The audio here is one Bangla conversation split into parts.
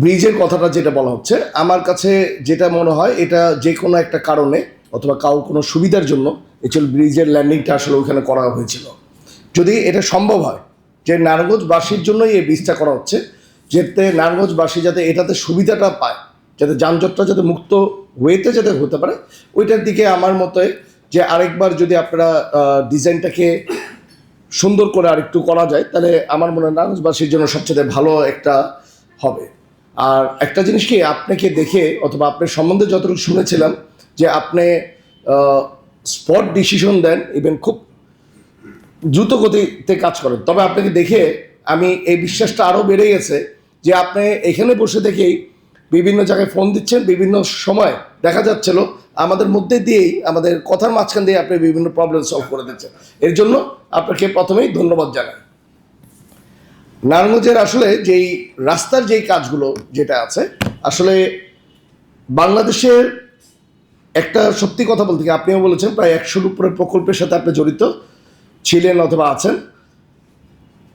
ব্রিজের কথাটা যেটা বলা হচ্ছে, আমার কাছে যেটা মনে হয় এটা যে কোনো একটা কারণে অথবা কাউ কোনো সুবিধার জন্য এচল ব্রিজের ল্যান্ডিংটা আসলে ওইখানে করা হয়েছিল। যদি এটা সম্ভব হয় যে নারায়ণগঞ্জবাসীর জন্যই এই ব্রিজটা করা হচ্ছে, যাতে নারায়ণগঞ্জবাসী যাতে এটাতে সুবিধাটা পায়, যাতে যানজটটা যাতে মুক্ত ওয়েতে যাতে হতে পারে, ওইটার দিকে আমার মতে যে আরেকবার যদি আপনারা ডিজাইনটাকে সুন্দর করে আরেকটু করা যায়, তাহলে আমার মনে হয় নারায়ণগঞ্জবাসীর জন্য সবচেয়ে ভালো একটা হবে। আর একটা জিনিস কি, আপনাকে দেখে অথবা আপনার সম্বন্ধে যতটুকু শুনেছিলাম যে আপনি স্পট ডিসিশন দেন ইভেন খুব দ্রুত গতিতে কাজ করেন। তবে আপনাকে দেখে আমি এই বিশ্বাসটা আরও বেড়ে গেছে যে আপনি এখানে বসে দেখেই বিভিন্ন জায়গায় ফোন দিচ্ছেন, বিভিন্ন সময় দেখা যাচ্ছিল, আমাদের মধ্যে দিয়েই, আমাদের কথার মাঝখান দিয়ে আপনি বিভিন্ন প্রবলেম সলভ করে দিচ্ছেন। এর জন্য আপনাকে প্রথমেই ধন্যবাদ জানাই। নারায়ণগঞ্জের আসলে যেই রাস্তার যেই কাজগুলো যেটা আছে আসলে বাংলাদেশের একটা সত্যি কথা বলতে কি আপনিও বলেছেন প্রায় একশোর উপরে প্রকল্পের সাথে আপনি জড়িত ছিলেন অথবা আছেন।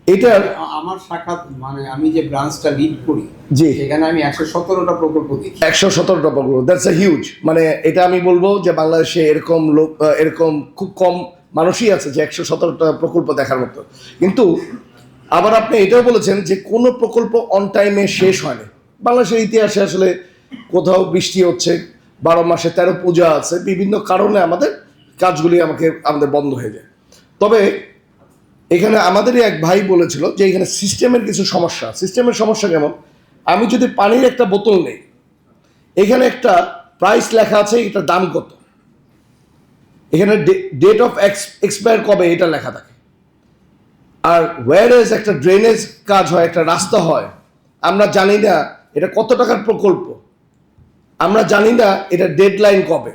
এটার আমার শাখা মানে আমি যে ব্রাঞ্চটা লিড করি জি। সেখানে আমি একশো সতেরোটা প্রকল্প দেখি। একশো সতেরোটা প্রকল্প দ্যাটস এ হিউজ মানে এটা আমি বলব যে বাংলাদেশে এরকম লোক এরকম খুব কম মানুষই আছে যে একশো সতেরোটা প্রকল্প দেখার মতো। কিন্তু আবার আপনি এটাও বলেছেন যে কোনো প্রকল্প অন টাইমে শেষ হয়নি। বাংলাদেশের ইতিহাসে আসলে কোথাও বৃষ্টি হচ্ছে, বারো মাসে তেরো পূজা আছে, বিভিন্ন কারণে আমাদের কাজগুলি আমাকে, আমাদের বন্ধ হয়ে যায়। তবে এখানে আমাদেরই এক ভাই বলেছিল যে এখানে সিস্টেমের কিছু সমস্যা। সিস্টেমের সমস্যা কেমন? আমি যদি পানির একটা বোতল নেই, এখানে একটা প্রাইস লেখা আছে, এটার দাম কত? এখানে ডেট অফ এক্স এক্সপায়ার কবে, এটা লেখা থাকে। আর ওয়ারেজ একটা ড্রেনেজ কাজ হয়, একটা রাস্তা হয়, আমরা জানি না এটা কত টাকার প্রকল্প। আমরা জানি না এটা ডেডলাইন কবে।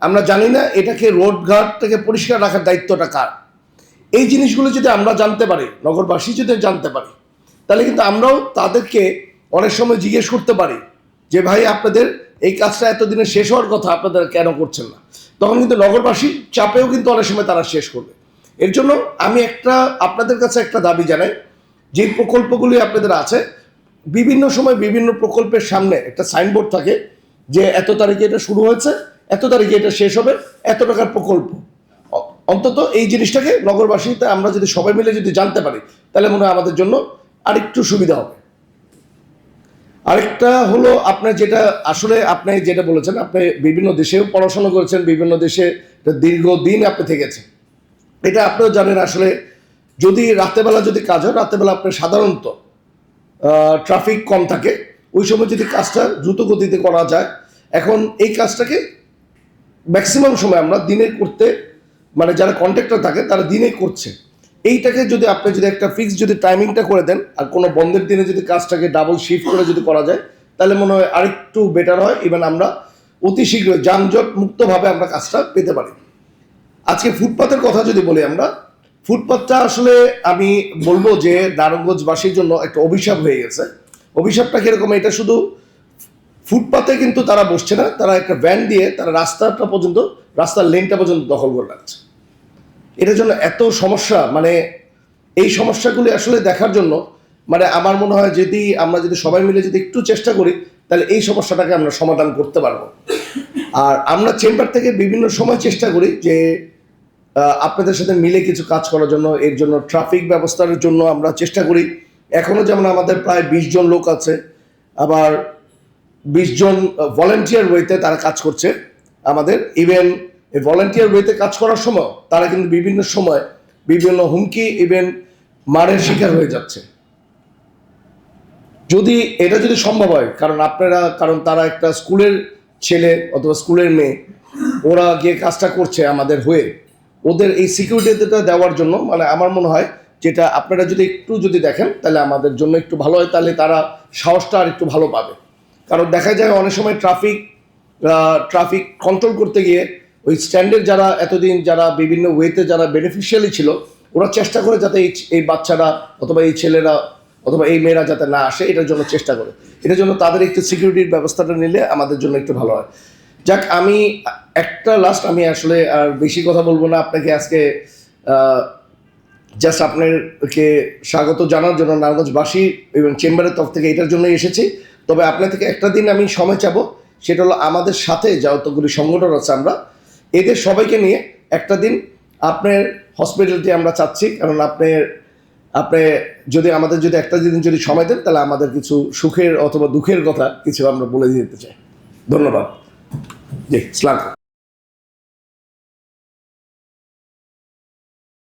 আমরা জানি না এটাকে রোডঘাট থেকে পরিষ্কার রাখার দায়িত্বটা কার। এই জিনিসগুলো যদি আমরা জানতে পারি, নগরবাসী যদি জানতে পারি, তাহলে কিন্তু আমরাও তাদেরকে অনেক সময় জিজ্ঞেস করতে পারি যে, ভাই, আপনাদের এই কাজটা এতদিনে শেষ হওয়ার কথা আপনাদের কেন করছেন না? তখন কিন্তু নগরবাসী চাপেও কিন্তু অনেক সময় তারা শেষ করবে। এর জন্য আমি একটা, আপনাদের কাছে একটা দাবি জানাই। যে প্রকল্পগুলি আপনাদের আছে, বিভিন্ন সময় বিভিন্ন প্রকল্পের সামনে একটা সাইনবোর্ড থাকে যে এত তারিখে এটা শুরু হয়েছে, এত তারিখে এটা শেষ হবে, এত টাকার প্রকল্প। অন্তত এই জিনিসটাকে নগরবাসীতে আমরা যদি সবাই মিলে যদি জানতে পারি, তাহলে মনে হয় আমাদের জন্য আরেকটু সুবিধা হবে। আরেকটা হলো আপনার যেটা আসলে আপনি যেটা বলেছেন, আপনি বিভিন্ন দেশেও পড়াশোনা করেছেন, বিভিন্ন দেশে দীর্ঘদিন আপনি থেকেছেন। এটা আপনিও জানেন আসলে, যদি রাতেবেলা যদি কাজ হয় রাতেবেলা আপনার সাধারণত ট্রাফিক কম থাকে। ওই সময় যদি কাজটা দ্রুত গতিতে করা যায়, এখন এই কাজটাকে ম্যাক্সিমাম সময় আমরা দিনে করতে মানে যারা কন্ট্রাক্টর থাকে, তারা দিনে করছে। এইটাকে যদি আপনি যদি একটা ফিক্স যদি টাইমিংটা করে দেন, আর কোনো বন্ধের দিনে যদি কাজটাকে ডাবল শিফট করে যদি করা যায়, তাহলে মনে হয় আরেকটু বেটার হয়। ইভেন আমরা অতি শীঘ্র যানজট মুক্তভাবে আমরা কাজটা পেতে পারি। আজকে ফুটপাতের কথা যদি বলি আমরা, ফুটপাতটা আসলে আমি বলব যে নারায়ণগঞ্জবাসীর জন্য একটা অভিশাপ হয়ে গেছে। অভিশাপটা কীরকম? এটা শুধু ফুটপাতে কিন্তু তারা বসছে না, তারা একটা ভ্যান দিয়ে তারা রাস্তাটা পর্যন্ত, রাস্তার লেনটা পর্যন্ত দখল করে রাখছে। এটার জন্য এত সমস্যা মানে এই সমস্যাগুলি আসলে দেখার জন্য মানে আমার মনে হয় যদি আমরা যদি সবাই মিলে যদি একটু চেষ্টা করি, তাহলে এই সমস্যাটাকে আমরা সমাধান করতে পারব। আর আমরা চেম্বার থেকে বিভিন্ন সময় চেষ্টা করি যে আপনাদের সাথে মিলে কিছু কাজ করার জন্য, এর জন্য ট্রাফিক ব্যবস্থার জন্য আমরা চেষ্টা করি। এখনও যেমন আমাদের প্রায় বিশ জন লোক আছে, আবার বিশ জন ভলেন্টিয়ার ওয়েতে তারা কাজ করছে। আমাদের ইভেন এই ভলেন্টিয়ার ওয়েতে কাজ করার সময় তারা কিন্তু বিভিন্ন সময় বিভিন্ন হুমকি ইভেন মারের শিকার হয়ে যাচ্ছে। যদি এটা যদি সম্ভব হয়, কারণ আপনারা, কারণ তারা একটা স্কুলের ছেলে অথবা স্কুলের মেয়ে, ওরা গিয়ে কাজটা করছে আমাদের হয়ে। ওদের এই সিকিউরিটিটা দেওয়ার জন্য মানে আমার মনে হয় যেটা আপনারা যদি একটু যদি দেখেন, তাহলে আমাদের জন্য একটু ভালো হয়, তাহলে তারা সাহসটা আর একটু ভালো পাবে। কারণ দেখা যায় অনেক সময় ট্রাফিক ট্রাফিক কন্ট্রোল করতে গিয়ে ওই স্ট্যান্ডের যারা এতদিন যারা বিভিন্ন ওয়েতে যারা বেনিফিশিয়ালি ছিল, ওরা চেষ্টা করে যাতে এই এই বাচ্চারা অথবা এই ছেলেরা অথবা এই মেয়েরা যাতে না আসে, এটার জন্য চেষ্টা করে। এটার জন্য তাদের একটু সিকিউরিটির ব্যবস্থাটা নিলে আমাদের জন্য একটু ভালো হয়। যাক, আমি একটা লাস্ট আমি আসলে আর বেশি কথা বলব না। আপনাকে আজকে জাস্ট আপনাকে স্বাগত জানার জন্য নারায়ণগঞ্জবাসী এবং চেম্বারের তরফ থেকে এটার জন্যই এসেছি। তবে আপনার থেকে একটা দিন আমি সময় চাবো, সেটা হলো আমাদের সাথে যতগুলি সংগঠন আছে আমরা, এদের সবাইকে নিয়ে একটা দিন আপনার হসপিটালটি আমরা চাচ্ছি। কারণ আপনার আপনি যদি, আমাদের যদি একটা দিন যদি সময় দেন, তাহলে আমাদের কিছু সুখের অথবা দুঃখের কথা কিছু আমরা বলে দিতে চাই। ধন্যবাদ। জি সালাম